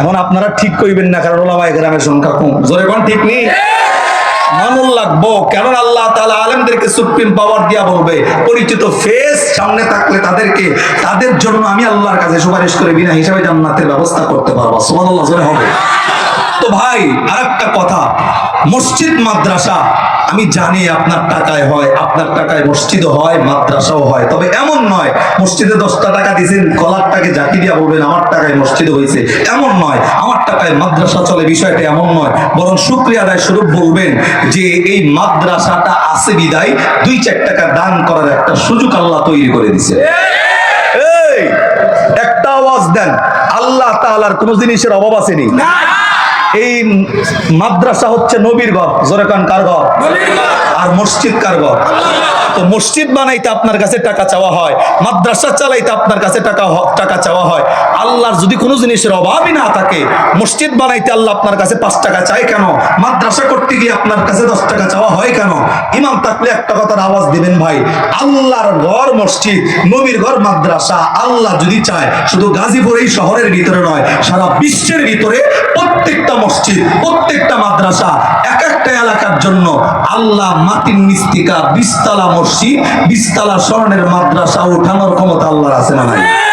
এখন আপনারা ঠিক কইবেন না, কারণ ওলামায় গ্রামের সংখ্যা কম। জোরে কোন ঠিক নেই? মানুষ লাগবো কেন আল্লাহ তাআলা আলেমদেরকে সুপ্রিম পাওয়ার দিয়া বলবে। পরিচিত ফেস সামনে থাকলে তাদেরকে, তাদের জন্য আমি আল্লাহর কাছে সুপারিশ করে বিনা হিসাবে জান্নাতের ব্যবস্থা করতে পারব। সুবহানাল্লাহ, জোরে হবে। তো ভাই, আরেকটা কথা। মসজিদ, মাদ্রাসা আমি জানি আপনার টাকায় হয় আপনার টাকায় মসজিদ হয় মাদ্রাসাও হয় তবে এমন নয় মসজিদে দশটা টাকা দিয়েছেন কলারটাকে জাতি দিয়া বলবেন আমার টাকায় মসজিদ হয়েছে। এমন নয় আমার টাকায় মাদ্রাসা চলে বিষয়টা এমন নয় বরং শুক্রিয়া আদায় স্বরূপ বলবেন যে এই মাদ্রাসাটা আছে বিদায় দুই চার টাকা দান করার একটা সুযোগ আল্লাহ তৈরি করে দিছে এই একটা আওয়াজ দেন আল্লাহ তাআলার কোন জিনিসের অভাব আসেনি এই মাদ্রাসা হচ্ছে নবীর ঘর, জোরে কান, কার ঘর? আর মসজিদ কার ঘর? তো মসজিদ বানাইতে আপনার কাছে টাকা চাওয়া হয়, মাদ্রাসা চালাইতে আপনার কাছে টাকা টাকা চাওয়া হয়। আল্লাহর যদি কোনো জিনিসের অভাবই না থাকে, মসজিদ বানাইতে আল্লাহ আপনার কাছে পাঁচ টাকা চাই কেন? মাদ্রাসা করতে গিয়ে আপনার কাছে দশ টাকা চাওয়া হয় কেন? ইমাম থাকলে একটা কথার আওয়াজ দিবেন ভাই, আল্লাহর ঘর মসজিদ, নবীর ঘর মাদ্রাসা, আল্লাহ যদি চায়, শুধু গাজীপুর এই শহরের ভিতরে নয়, সারা বিশ্বের ভিতরে প্রত্যেকটা মসজিদ, প্রত্যেকটা মাদ্রাসা, এক একটা এলাকার জন্য আল্লাহ মাটির নিস্তিকা বিস্তালা মসজিদ বিস্তালা স্বর্ণের মাদ্রাসা উঠানোর ক্ষমতা আল্লাহর আছে না নাই?